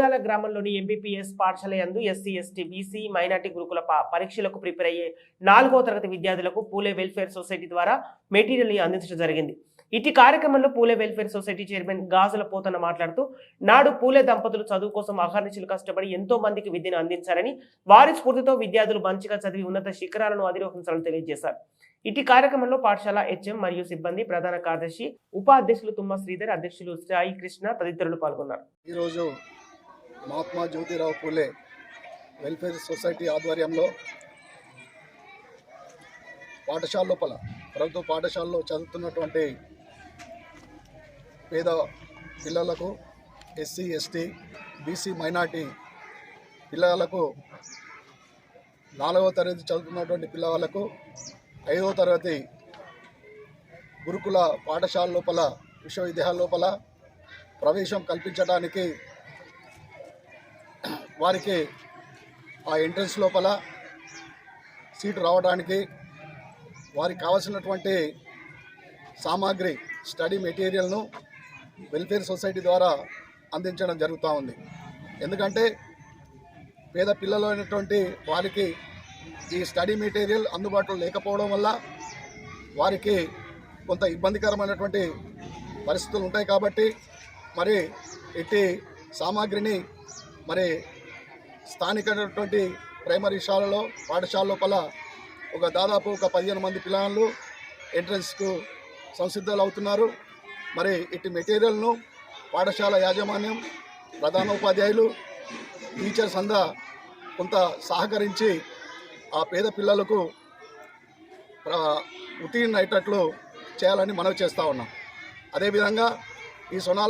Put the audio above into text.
పిల్లాల గ్రామంలోని ఎంబీపీఎస్ పాఠశాల యందు ఎస్సీ ఎస్టీ బీసీ మైనార్టీ గురుకుల పరీక్షలకు ప్రిపేర్ అయ్యే నాలుగో తరగతి విద్యార్థులకు పూలే వెల్ఫేర్ సొసైటీ ద్వారా మెటీరియల్ని అందించడం జరిగింది. ఇటీ కార్యక్రమంలో Phule welfare society chairman Gajula Pothanna మాట్లాడుతూ నాడు పూలే దంపతులు చదువు కోసం అహర్నిశలు కష్టపడి ఎంతో మందికి విద్యను అందించారని వారి స్ఫూర్తితో విద్యార్థులు మంచిగా చదివి ఉన్నత శిఖరాలను అధిరోహించాలని తెలియజేశారు. ఇటీ కార్యక్రమంలో పాఠశాల హెచ్ఎం మరియు సిబ్బంది ప్రధాన కార్యదర్శి ఉపాధ్యక్షులు తుమ్మ శ్రీధర్ అధ్యక్షులు సాయి కృష్ణ తదితరులు పాల్గొన్నారు. ఈరోజు మహాత్మా జ్యోతిరావు పూలే వెల్ఫేర్ సొసైటీ ఆధ్వర్యంలో పాఠశాల లోపల ప్రభుత్వ పాఠశాలలో చదువుతున్నటువంటి పేద పిల్లలకు ఎస్సీ ఎస్టీ బీసీ మైనార్టీ పిల్లలకు నాలుగవ తరగతి చదువుతున్నటువంటి పిల్లవాళ్ళకు ఐదవ తరగతి గురుకుల పాఠశాల లోపల విశ్వవిద్యాలయ లోపల ప్రవేశం కల్పించడానికి వారికి ఆ ఎంట్రన్స్ లోపల సీటు రావడానికి వారికి కావాల్సినటువంటి సామాగ్రి స్టడీ మెటీరియల్ను వెల్ఫేర్ సొసైటీ ద్వారా అందించడం జరుగుతూ ఉంది. ఎందుకంటే పేద పిల్లలు అయినటువంటి వారికి ఈ స్టడీ మెటీరియల్ అందుబాటులో లేకపోవడం వల్ల వారికి కొంత ఇబ్బందికరమైనటువంటి పరిస్థితులు ఉంటాయి కాబట్టి మరి ఇట్టి సామాగ్రిని మరి స్థానికమైనటువంటి ప్రైమరీ శాలలో పాఠశాల లోపల ఒక దాదాపు ఒక పదిహేను మంది పిల్లలు ఎంట్రన్స్కు సంసిద్ధులు అవుతున్నారు మరి ఇటు మెటీరియల్ను పాఠశాల యాజమాన్యం ప్రధానోపాధ్యాయులు టీచర్స్ అందా కొంత సహకరించి ఆ పేద పిల్లలకు ఉత్తీర్ణ అయ్యేటట్లు చేయాలని మనవి చేస్తూ ఉన్నాం. అదేవిధంగా ఈ సొనాల